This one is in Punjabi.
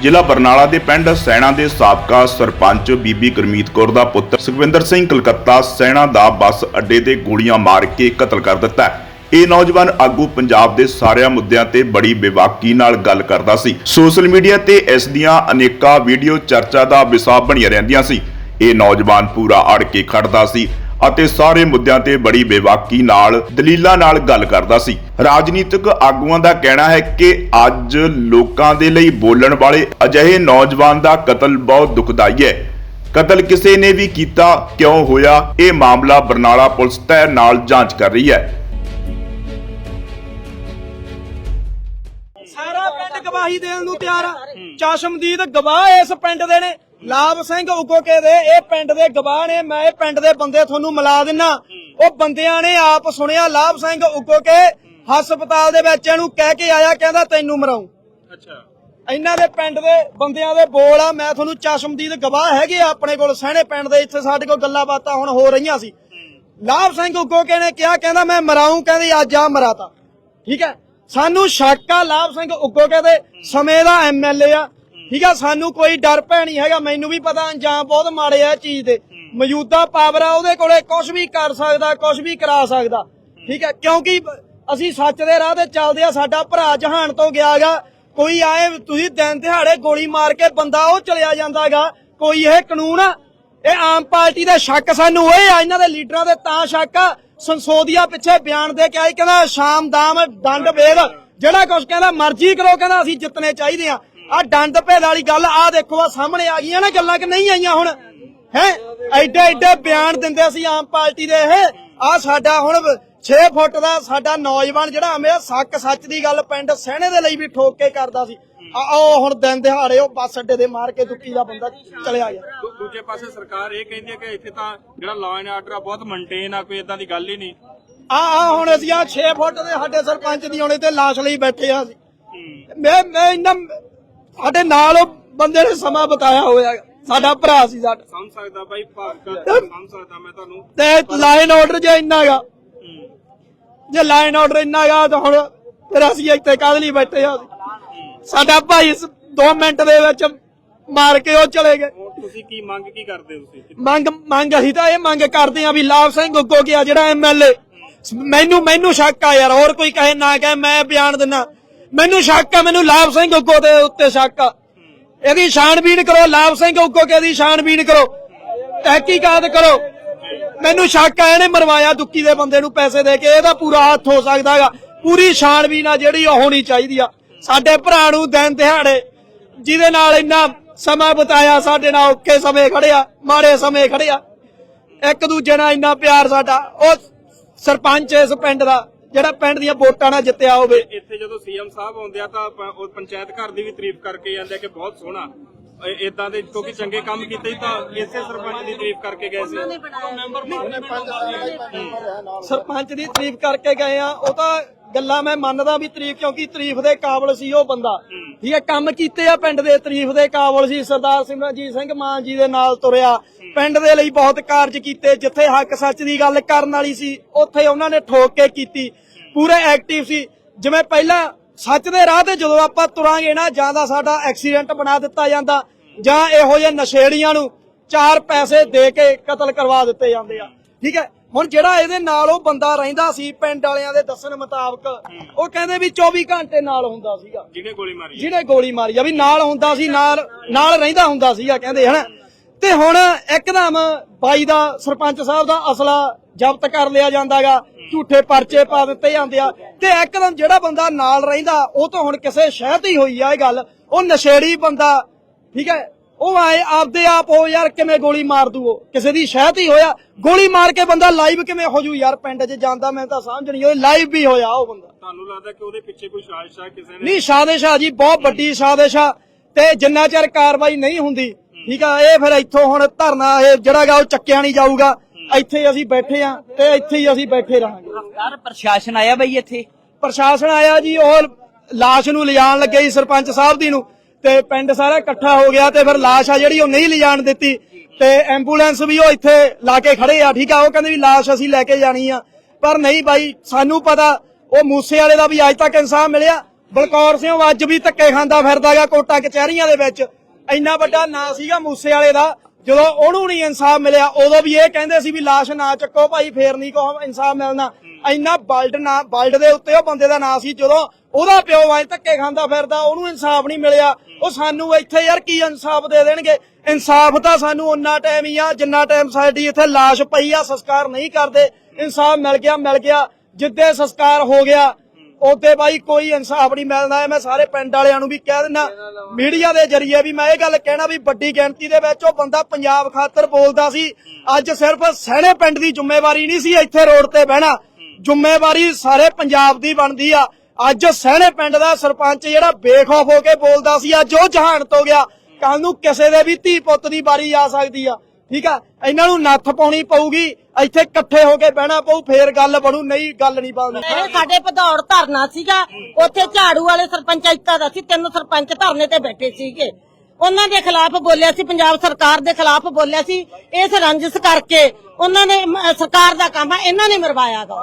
ਜ਼ਿਲ੍ਹਾ ਬਰਨਾਲਾ ਦੇ ਪਿੰਡ ਸੈਣਾ ਦੇ ਸਾਬਕਾ ਸਰਪੰਚ ਬੀਬੀ ਗੁਰਮੀਤ ਕੌਰ ਦਾ ਪੁੱਤਰ ਸੁਖਵਿੰਦਰ ਸਿੰਘ ਕਲਕੱਤਾ ਸੈਣਾ ਦਾ ਬੱਸ ਅੱਡੇ ਤੇ ਗੋਲੀਆਂ ਮਾਰ ਕੇ ਕਤਲ ਕਰ ਦਿੱਤਾ ਹੈ। ਇਹ ਨੌਜਵਾਨ ਆਗੂ ਪੰਜਾਬ ਦੇ ਸਾਰਿਆਂ ਮੁੱਦਿਆਂ ਤੇ ਬੜੀ ਬੇਵਾਕੀ ਨਾਲ ਗੱਲ ਕਰਦਾ ਸੀ। ਸੋਸ਼ਲ ਮੀਡੀਆ ਤੇ ਇਸ ਦੀਆਂ ਅਨੇਕਾਂ ਵੀਡੀਓ ਚਰਚਾ ਦਾ ਵਿਸ਼ਾ ਬਣੀਆਂ ਰਹਿੰਦੀਆਂ ਸੀ। ਇਹ ਨੌਜਵਾਨ ਪੂਰਾ ਅੜ ਕੇ ਖੜਦਾ ਸੀ। ਅਤੇ ਸਾਰੇ ਮੁੱਦਿਆਂ ਤੇ ਬੜੀ ਬੇਵਾਕੀ ਨਾਲ, ਦਲੀਲਾਂ ਨਾਲ ਗੱਲ ਕਰਦਾ ਸੀ। ਰਾਜਨੀਤਿਕ ਆਗੂਆਂ ਦਾ ਕਹਿਣਾ ਹੈ ਕਿ ਅੱਜ ਲੋਕਾਂ ਦੇ ਲਈ ਬੋਲਣ ਵਾਲੇ ਅਜਿਹੇ ਨੌਜਵਾਨ ਦਾ ਕਤਲ ਬਹੁਤ ਦੁਖਦਾਈ ਹੈ। ਕਤਲ ਕਿਸੇ ਨੇ ਵੀ ਕੀਤਾ, ਕਿਉਂ ਹੋਇਆ, ਇਹ ਮਾਮਲਾ ਬਰਨਾਲਾ ਪੁਲਿਸ ਤਹਿ ਨਾਲ ਜਾਂਚ ਕਰ ਰਹੀ ਹੈ। ਸਾਰਾ ਪਿੰਡ ਗਵਾਹੀ ਦੇਣ ਨੂੰ ਤਿਆਰ ਆ। ਚਸ਼ਮਦੀਦ ਗਵਾਹ ਇਸ ਪਿੰਡ ਦੇ ਨੇ। ਲਾਭ ਸਿੰਘ ਉਗੋਕੇ ਦੇ ਇਹ ਪਿੰਡ ਦੇ ਗਵਾਹ ਨੇ ਮੈਂ ਇਹ ਪਿੰਡ ਦੇ ਬੰਦੇ ਤੁਹਾਨੂੰ ਮਿਲਾ ਦਿੰਨਾ। ਉਹ ਬੰਦਿਆਂ ਨੇ ਆਪ ਸੁਣਿਆ ਲਾਭ ਸਿੰਘ ਉਗੋਕੇ ਹਸਪਤਾਲ ਦੇ ਵਿੱਚ ਇਹਨੂੰ ਕਹਿ ਕੇ ਆਇਆ ਕਹਿੰਦਾ ਤੈਨੂੰ ਮਰਾਉਂ। ਅੱਛਾ। ਇਹਨਾਂ ਦੇ ਪਿੰਡ ਦੇ ਬੰਦਿਆਂ ਦੇ ਬੋਲ ਆ ਮੈਂ ਤੁਹਾਨੂੰ ਚਸ਼ਮਦੀਦ ਗਵਾਹ ਹੈਗੇ ਆਪਣੇ ਕੋਲ ਸਹਿਣੇ ਪਿੰਡ ਦੇ ਇੱਥੇ ਸਾਡੇ ਕੋਲ ਗੱਲਾਂ ਬਾਤਾਂ ਹੁਣ ਹੋ ਰਹੀਆਂ ਸੀ। ਲਾਭ ਸਿੰਘ ਉਗੋਕੇ ਨੇ ਕਿਹਾ ਕਹਿੰਦਾ ਮੈਂ ਮਰਾਉਂ ਕਹਿੰਦੀ ਅੱਜ ਆ ਮਰਾਤਾ। ਠੀਕ ਹੈ? ਸਾਨੂੰ ਸ਼ੱਕ ਆ ਲਾਭ ਸਿੰਘ ਉਗੋਕੇ ਦੇ ਸਮੇਂ ਦਾ ਐਮਐਲਏ ਆ। ਠੀਕ ਆ ਸਾਨੂੰ ਕੋਈ ਡਰ ਭੈ ਨਹੀਂ ਹੈਗਾ ਮੈਨੂੰ ਵੀ ਪਤਾ ਅੰਜਾਮ ਬਹੁਤ ਮਾੜੇ ਆ ਇਹ ਚੀਜ਼ ਦੇ। ਮੌਜੂਦਾ ਪਾਵਰ ਆ ਉਹਦੇ ਕੋਲੇ ਕੁਝ ਵੀ ਕਰ ਸਕਦਾ ਕੁਝ ਵੀ ਕਰਾ ਸਕਦਾ। ਠੀਕ ਹੈ ਕਿਉਂਕਿ ਅਸੀਂ ਸੱਚ ਦੇ ਰਾਹ ਤੇ ਚੱਲਦੇ ਆ ਸਾਡਾ ਭਰਾ ਜਹਾਨ ਤੋਂ ਗਿਆਗਾ ਕੋਈ ਆਏ ਤੁਸੀਂ ਦਿਨ ਦਿਹਾੜੇ ਗੋਲੀ ਮਾਰ ਕੇ ਬੰਦਾ ਉਹ ਚਲਿਆ ਜਾਂਦਾਗਾ ਕੋਈ ਇਹ ਕਾਨੂੰਨ ਆ ਇਹ ਆਮ ਪਾਰਟੀ ਦਾ ਸ਼ੱਕ ਸਾਨੂੰ ਓਏ ਆ ਇਹਨਾਂ ਦੇ ਲੀਡਰਾਂ ਦੇ ਤਾਂ ਸ਼ੱਕ ਆ। ਸੰਸੋਦੀਆ ਪਿੱਛੇ ਬਿਆਨ ਦੇ ਕੇ ਆਈ ਕਹਿੰਦਾ ਸ਼ਾਮ ਦਾਮ ਦੰਡ ਵੇਦ ਜਿਹੜਾ ਕੁਝ ਕਹਿੰਦਾ ਮਰਜ਼ੀ ਕਰੋ ਕਹਿੰਦਾ ਅਸੀਂ ਜਿੱਤਨੇ ਚਾਹੀਦੇ ਆ। ਆ ਦੰਡ ਭੇਦ ਵਾਲੀ ਗੱਲ ਆ ਦੇਖੋ ਆ ਸਾਹਮਣੇ ਆ ਗਈਆਂ ਨਾ ਗੱਲਾਂ ਕਿ ਨਹੀਂ ਆਈਆਂ ਹੁਣ? ਹੈ? ਐਡੇ ਐਡੇ ਬਿਆਨ ਦਿੰਦੇ ਸੀ ਆਮ ਪਾਰਟੀ ਦੇ ਇਹ। ਆ ਸਾਡਾ ਹੁਣ 6 ਫੁੱਟ ਦਾ ਸਾਡਾ ਨੌਜਵਾਨ ਜਿਹੜਾ ਹਮੇਸ਼ਾ ਸੱਕ ਸੱਚ ਦੀ ਗੱਲ ਪਿੰਡ ਸਹਿਣੇ ਦੇ ਲਈ ਵੀ ਠੋਕ ਕੇ ਕਰਦਾ ਸੀ। ਆ ਉਹ ਹੁਣ ਦਿਨ ਦਿਹਾੜੇ ਉਹ ਬੱਸ ਅੱਡੇ ਦੇ ਮਾਰ ਕੇ ਦੁੱਕੀ ਦਾ ਬੰਦਾ ਚਲਿਆ ਗਿਆ। ਦੂਜੇ ਪਾਸੇ ਸਰਕਾਰ ਇਹ ਕਹਿੰਦੀ ਹੈ ਕਿ ਇੱਥੇ ਤਾਂ ਜਿਹੜਾ ਲਾਅ ਐਂਡ ਆਰਡਰ ਆ ਬਹੁਤ ਮੇਨਟੇਨ ਆ ਕੋਈ ਇਦਾਂ ਦੀ ਗੱਲ ਹੀ ਨਹੀਂ। ਆ ਆ ਹੁਣ ਅਸੀਂ ਆ 6 ਫੁੱਟ ਦੇ ਸਾਡੇ ਸਰਪੰਚ ਦੀ ਆਉਣੇ ਤੇ ਲਾਸ਼ ਲਈ ਬੈਠੇ ਆ ਅਸੀਂ। ਮੈਂ ਮੈਂ ਇੰਨਾ ਸਾਡੇ ਨਾਲ ਉਹ ਬੰਦੇ ਨੇ ਸਮਾਂ ਬਤਾਇਆ ਹੋਇਆ। ਸਾਡਾ ਭਰਾ ਸੀ ਸਾਡਾ। ਸਮਝ ਸਕਦਾ ਬਾਈ ਭਾਵਕ ਸਮਝ ਸਕਦਾ ਮੈਂ ਤੁਹਾਨੂੰ। ਤੇ ਲਾਈਨ ਆਰਡਰ ਜੇ ਇੰਨਾਗਾ ਹੂੰ। ਜੇ ਲਾਈਨ ਆਰਡਰ ਇੰਨਾਗਾ ਤਾਂ ਹੁਣ ਫਿਰ ਅਸੀਂ ਇੱਥੇ ਕਾਹਦੇ ਲਈ ਬੈਠੇ ਆ ਸਾਡਾ ਭਾਈ 2 ਮਿੰਟ ਦੇ ਵਿੱਚ ਮਾਰ ਕੇ ਉਹ ਚਲੇ ਗਏ। ਤੁਸੀਂ ਕੀ ਮੰਗ ਕੀ ਕਰਦੇ ਹੋ ਤੁਸੀਂ? ਮੰਗ ਮੰਗ ਅਸੀਂ ਤਾਂ ਇਹ ਮੰਗ ਕਰਦੇ ਆ ਵੀ ਲਾਭ ਸਿੰਘ ਉੱਗੋ ਗਿਆ ਜਿਹੜਾ ਐਮਐਲਏ ਮੈਨੂੰ ਮੈਨੂੰ ਸ਼ੱਕ ਆ ਯਾਰ ਹੋਰ ਕੋਈ ਕਹੇ ਨਾ ਕਹੇ ਮੈਂ ਬਿਆਨ ਦਿੰਨਾ ਮੈਨੂੰ ਸ਼ੱਕ ਆ ਮੈਨੂੰ ਲਾਭ ਸਿੰਘ ਉੱਗੋ ਦੇ ਉੱਤੇ ਸ਼ੱਕ ਆ। ਇਹਦੀ ਛਾਣਬੀਣ ਕਰੋ, ਲਾਭ ਸਿੰਘ ਉੱਗੋ ਕੇ ਦੀ ਛਾਣਬੀਣ ਕਰੋ। ਤਹਿਕੀਕਾਤ ਕਰੋ। ਮੈਨੂੰ ਸ਼ੱਕ ਆ, ਇਹਨੇ ਮਰਵਾਇਆ ਦੁੱਕੀ ਦੇ ਬੰਦੇ ਨੂੰ ਪੈਸੇ ਦੇ ਕੇ, ਇਹਦਾ ਪੂਰਾ ਹੱਥ ਹੋ ਸਕਦਾਗਾ ਪੂਰੀ ਛਾਣਬੀਣ ਆ ਜਿਹੜੀ ਉਹ ਹੋਣੀ ਚਾਹੀਦੀ ਆ। ਸਾਡੇ ਭਰਾ ਨੂੰ ਦਿਨ ਦਿਹਾੜੇ ਜਿਹਦੇ ਨਾਲ ਇੰਨਾ ਸਮਾਂ ਬਤਾਇਆ, ਸਾਡੇ ਨਾਲ ਔਖੇ ਸਮੇਂ ਖੜਿਆ ਮਾੜੇ ਸਮੇਂ ਖੜਿਆ ਇੱਕ ਦੂਜੇ ਨਾਲ ਇੰਨਾ ਪਿਆਰ ਸਾਡਾ। ਉਹ ਸਰਪੰਚ ਇਸ ਪਿੰਡ ਦਾ ਜਿਹੜਾ ਪਿੰਡ ਦੀਆਂ ਵੋਟਾਂ ਨਾਲ ਜਿੱਤਿਆ ਹੋਵੇ। ਇੱਥੇ ਜਦੋਂ ਸੀਐਮ ਸਾਹਿਬ ਆਉਂਦੇ ਆ ਤਾਂ ਪ- ਉਹ ਪੰਚਾਇਤ ਘਰ ਦੀ ਵੀ ਤਾਰੀਫ ਕਰਕੇ ਜਾਂਦੇ ਆ ਕਿ ਬਹੁਤ ਸੋਹਣਾ। ਇਦਾਂ ਦੇ ਕਿਉਂਕਿ ਚੰਗੇ ਕੰਮ ਕੀਤੇ ਸੀ ਤਾਂ ਇਸੇ ਸਰਪੰਚ ਦੀ ਤਾਰੀਫ ਕਰਕੇ ਗਏ ਸੀ। ਸਰਪੰਚ ਦੀ ਤਾਰੀਫ ਕਰਕੇ ਗਏ ਆ। ਉਹ ਤਾਂ ਗੱਲਾਂ ਮੈਂ ਮੰਨਦਾ ਵੀ ਤਾਰੀਫ ਕਿਉਂਕਿ ਤਾਰੀਫ ਦੇ ਕਾਬਲ ਸੀ ਉਹ ਬੰਦਾ। ਠੀਕ ਹੈ ਕੰਮ ਕੀਤੇ ਆ ਪਿੰਡ ਦੇ ਤਾਰੀਫ ਦੇ ਕਾਬਲ ਸੀ। ਸਰਦਾਰ ਸਿਮਰਨਜੀਤ ਸਿੰਘ ਮਾਨ ਜੀ ਦੇ ਨਾਲ ਤੁਰਿਆ। ਪਿੰਡ ਦੇ ਲਈ ਬਹੁਤ ਕਾਰਜ ਕੀਤੇ ਜਿੱਥੇ ਹੱਕ ਸੱਚ ਦੀ ਗੱਲ ਕਰਨ ਵਾਲੀ ਸੀ ਉੱਥੇ ਉਹਨਾਂ ਨੇ ਠੋਕ ਕੇ ਕੀਤੀ। ਪੂਰੇ ਐਕਟਿਵ ਸੀ। ਜਿਵੇਂ ਪਹਿਲਾਂ ਸੱਚ ਦੇ ਰਾਹ ਤੇ ਜਦੋਂ ਆਪਾਂ ਤੁਰਾਂਗੇ ਨਾ ਜਾਂ ਸਾਡਾ ਐਕਸੀਡੈਂਟ ਬਣਾ ਦਿੱਤਾ ਜਾਂਦਾ ਜਾਂ ਇਹੋ ਜਿਹੇ ਨਸ਼ੇੜੀਆਂ ਨੂੰ ਚਾਰ ਪੈਸੇ ਦੇ ਕੇ ਕਤਲ ਕਰਵਾ ਦਿੱਤੇ ਜਾਂਦੇ ਆ। ਠੀਕ ਹੈ? ਹੁਣ ਜਿਹੜਾ ਇਹਦੇ ਨਾਲ ਉਹ ਬੰਦਾ ਰਹਿੰਦਾ ਸੀ ਪਿੰਡ ਵਾਲਿਆਂ ਦੇ ਦੱਸਣ ਮੁਤਾਬਕ ਉਹ ਕਹਿੰਦੇ ਵੀ 24 ਘੰਟੇ ਨਾਲ ਹੁੰਦਾ ਸੀਗਾ। ਜਿਹਨੇ ਗੋਲੀ ਮਾਰੀ। ਜਿਹਨੇ ਗੋਲੀ ਮਾਰੀ ਆ ਵੀ ਨਾਲ ਹੁੰਦਾ ਸੀ ਨਾਲ ਨਾਲ ਰਹਿੰਦਾ ਹੁੰਦਾ ਸੀਗਾ ਕਹਿੰਦੇ ਹਨਾ? ਤੇ ਹੁਣ ਇੱਕਦਮ ਬਾਈ ਦਾ ਸਰਪੰਚ ਸਾਹਿਬ ਦਾ ਅਸਲਾ ਜ਼ਬਤ ਕਰ ਲਿਆ ਜਾਂਦਾਗਾ। ਝੂਠੇ ਪਰਚੇ ਪਾ ਦਿੱਤੇ ਜਾਂਦੇ ਆ। ਤੇ ਇੱਕਦਮ ਜਿਹੜਾ ਬੰਦਾ ਨਾਲ ਰਹਿੰਦਾ ਉਹ ਤਾਂ ਹੁਣ ਕਿਸੇ ਸ਼ਹਿਤ ਹੀ ਹੋਈ ਆ ਇਹ ਗੱਲ। ਉਹ ਨਸ਼ੇੜੀ ਬੰਦਾ ਠੀਕ ਹੈ? ਉਹ ਆਏ ਆਪਦੇ ਆਪ ਹੋ ਯਾਰ ਕਿਵੇਂ ਗੋਲੀ ਮਾਰ ਦੂ ਉਹ? ਕਿਸੇ ਦੀ ਸ਼ਹਿਤ ਹੀ ਹੋਇਆ ਗੋਲੀ ਮਾਰ ਕੇ ਬੰਦਾ ਲਾਈਵ ਕਿਵੇਂ ਹੋ ਜੂ ਯਾਰ? ਪਿੰਡ 'ਚ ਜਾਂਦਾ ਮੈਂ ਤਾਂ ਸਮਝ ਨਹੀਂ ਉਹ ਲਾਈਵ ਵੀ ਹੋਇਆ ਉਹ ਬੰਦਾ। ਤੁਹਾਨੂੰ ਲੱਗਦਾ ਕਿ ਉਹਦੇ ਪਿੱਛੇ ਕੋਈ ਸਾਜ਼ਿਸ਼ ਆ ਕਿਸੇ ਨੇ ਨਹੀਂ ਸਾਜ਼ਿਸ਼ ਆ ਜੀ ਬਹੁਤ ਵੱਡੀ ਸਾਜ਼ਿਸ਼ ਆ ਤੇ ਜਿੰਨਾ ਚਿਰ ਕਾਰਵਾਈ ਨਹੀਂ ਹੁੰਦੀ ਠੀਕ ਆ ਇਹ ਫਿਰ ਇੱਥੋਂ ਹੁਣ ਧਰਨਾ ਇਹ ਜਿਹੜਾਗਾ ਉਹ ਚੱਕਿਆ ਨਹੀਂ ਜਾਊਗਾ। ਇੱਥੇ ਅਸੀਂ ਬੈਠੇ ਆ ਤੇ ਇੱਥੇ ਹੀ ਅਸੀਂ ਬੈਠੇ ਰਹਾਂਗੇ। ਯਾਰ ਪ੍ਰਸ਼ਾਸਨ ਆਇਆ ਬਈ ਇੱਥੇ? ਪ੍ਰਸ਼ਾਸਨ ਆਇਆ ਜੀ ਉਹ ਲਾਸ਼ ਨੂੰ ਲਿਜਾਣ ਲੱਗੇ ਸੀ ਸਰਪੰਚ ਸਾਹਿਬ ਦੀ ਨੂੰ ਤੇ ਪਿੰਡ ਸਾਰਾ ਇਕੱਠਾ ਹੋ ਗਿਆ ਤੇ ਫਿਰ ਲਾਸ਼ ਆ ਜਿਹੜੀ ਉਹ ਨਹੀਂ ਲਿਜਾਣ ਦਿੱਤੀ ਤੇ ਐਂਬੂਲੈਂਸ ਵੀ ਉਹ ਇੱਥੇ ਲਾ ਕੇ ਖੜੇ ਆ ਠੀਕ ਆ? ਉਹ ਕਹਿੰਦੇ ਵੀ ਲਾਸ਼ ਅਸੀਂ ਲੈ ਕੇ ਜਾਣੀ ਆ। ਪਰ ਨਹੀਂ ਬਾਈ ਸਾਨੂੰ ਪਤਾ ਉਹ ਮੂਸੇ ਵਾਲੇ ਦਾ ਵੀ ਅੱਜ ਤੱਕ ਇਨਸਾਫ ਮਿਲਿਆ। ਬਲਕੌਰ ਸਿੰਘ ਅੱਜ ਵੀ ਧੱਕੇ ਖਾਂਦਾ ਫਿਰਦਾਗਾ ਕੋਟਾ ਕਚਹਿਰੀਆਂ ਦੇ ਵਿੱਚ। ਇੰਨਾ ਵੱਡਾ ਨਾਂ ਸੀਗਾ ਮੂਸੇ ਵਾਲੇ ਦਾ। ਜਦੋਂ ਉਹਨੂੰ ਨਹੀਂ ਇਨਸਾਫ ਮਿਲਿਆ, ਉਦੋਂ ਵੀ ਇਹ ਕਹਿੰਦੇ ਸੀ ਵੀ ਲਾਸ਼ ਨਾ ਚੱਕੋ ਭਾਈ, ਫੇਰ ਨਹੀਂ ਕੋ ਇਨਸਾਫ ਮਿਲਣਾ। ਇੰਨਾ ਬਲਡ ਨਾ, ਬਲਡ ਦੇ ਉੱਤੇ ਉਹ ਬੰਦੇ ਦਾ ਨਾਂ ਸੀ, ਜਦੋਂ ਉਹਦਾ ਪਿਓ ਵਾਂ ਧੱਕੇ ਖਾਂਦਾ ਫਿਰਦਾ, ਉਹਨੂੰ ਇਨਸਾਫ ਨਹੀਂ ਮਿਲਿਆ। ਉਹ ਸਾਨੂੰ ਇੱਥੇ ਯਾਰ ਕੀ ਇਨਸਾਫ ਦੇ ਦੇਣਗੇ? ਇਨਸਾਫ ਤਾਂ ਸਾਨੂੰ ਉਨਾ ਟਾਈਮ ਹੀ ਆ, ਜਿੰਨਾ ਟਾਈਮ ਸਾਡੀ ਇੱਥੇ ਲਾਸ਼ ਪਈ ਆ, ਸੰਸਕਾਰ ਨਹੀਂ ਕਰਦੇ। ਇਨਸਾਫ ਮਿਲ ਗਿਆ ਮਿਲ ਗਿਆ। ਜਿੱਦੇ ਸੰਸਕਾਰ ਹੋ ਗਿਆ ਉਹਦੇ ਬਾਈ ਕੋਈ ਇਨਸਾਫ ਨਹੀਂ ਮਿਲਦਾ ਮੈਂ ਸਾਰੇ ਪਿੰਡ ਵਾਲਿਆਂ ਨੂੰ ਵੀ ਕਹਿ ਦਿੰਦਾ। ਮੀਡੀਆ ਦੇ ਜ਼ਰੀਏ ਵੀ ਮੈਂ ਇਹ ਗੱਲ ਕਹਿਣਾ ਵੀ ਵੱਡੀ ਗਿਣਤੀ ਦੇ ਵਿੱਚ ਉਹ ਬੰਦਾ ਪੰਜਾਬ ਖਾਤਰ ਬੋਲਦਾ ਸੀ। ਅੱਜ ਸਿਰਫ ਸਹਿਣੇ ਪਿੰਡ ਦੀ ਜ਼ਿੰਮੇਵਾਰੀ ਨਹੀਂ ਸੀ, ਇੱਥੇ ਰੋਡ ਤੇ ਬਹਿਣਾ। ਜ਼ਿੰਮੇਵਾਰੀ ਸਾਰੇ ਪੰਜਾਬ ਦੀ ਬਣਦੀ ਆ। ਅੱਜ ਸਹਿਣੇ ਪਿੰਡ ਦਾ ਸਰਪੰਚ ਜਿਹੜਾ ਬੇਖੌਫ ਹੋ ਕੇ ਬੋਲਦਾ ਸੀ, ਅੱਜ ਉਹ ਜਹਾਨ ਤੋਂ ਗਿਆ। ਕੱਲ ਨੂੰ ਕਿਸੇ ਦੇ ਵੀ ਧੀ ਪੁੱਤ ਦੀ ਵਾਰੀ ਆ ਸਕਦੀ ਆ। ਠੀਕ ਆ? ਇਹਨਾਂ ਨੂੰ ਨੱਥ ਪਾਉਣੀ ਪਊਗੀ, ਇੱਥੇ ਇਕੱਠੇ ਹੋ ਕੇ ਬਹਿਣਾ ਪਊ, ਫੇਰ ਗੱਲ ਬਣੂ, ਨਹੀਂ, ਗੱਲ ਨਹੀਂ ਬਣਨੀ ਇਹ ਸਾਡੇ ਭਦੌੜ ਧਰਨਾ ਸੀਗਾ, ਉੱਥੇ ਝਾੜੂ ਵਾਲੇ ਸਰਪੰਚਾਇਤਾਂ ਦਾ ਸੀ, ਤਿੰਨ ਸਰਪੰਚ ਧਰਨੇ ਤੇ ਬੈਠੇ ਸੀਗੇ। ਉਹਨਾਂ ਦੇ ਖਿਲਾਫ ਬੋਲਿਆ ਸੀ, ਪੰਜਾਬ ਸਰਕਾਰ ਦੇ ਖਿਲਾਫ ਬੋਲਿਆ ਸੀ, ਇਸ ਰੰਜਿਸ਼ ਕਰਕੇ ਉਹਨਾਂ ਨੇ ਸਰਕਾਰ ਦਾ ਕੰਮ ਆ ਇਹਨਾਂ ਨੇ ਮਰਵਾਇਆ ਗਾ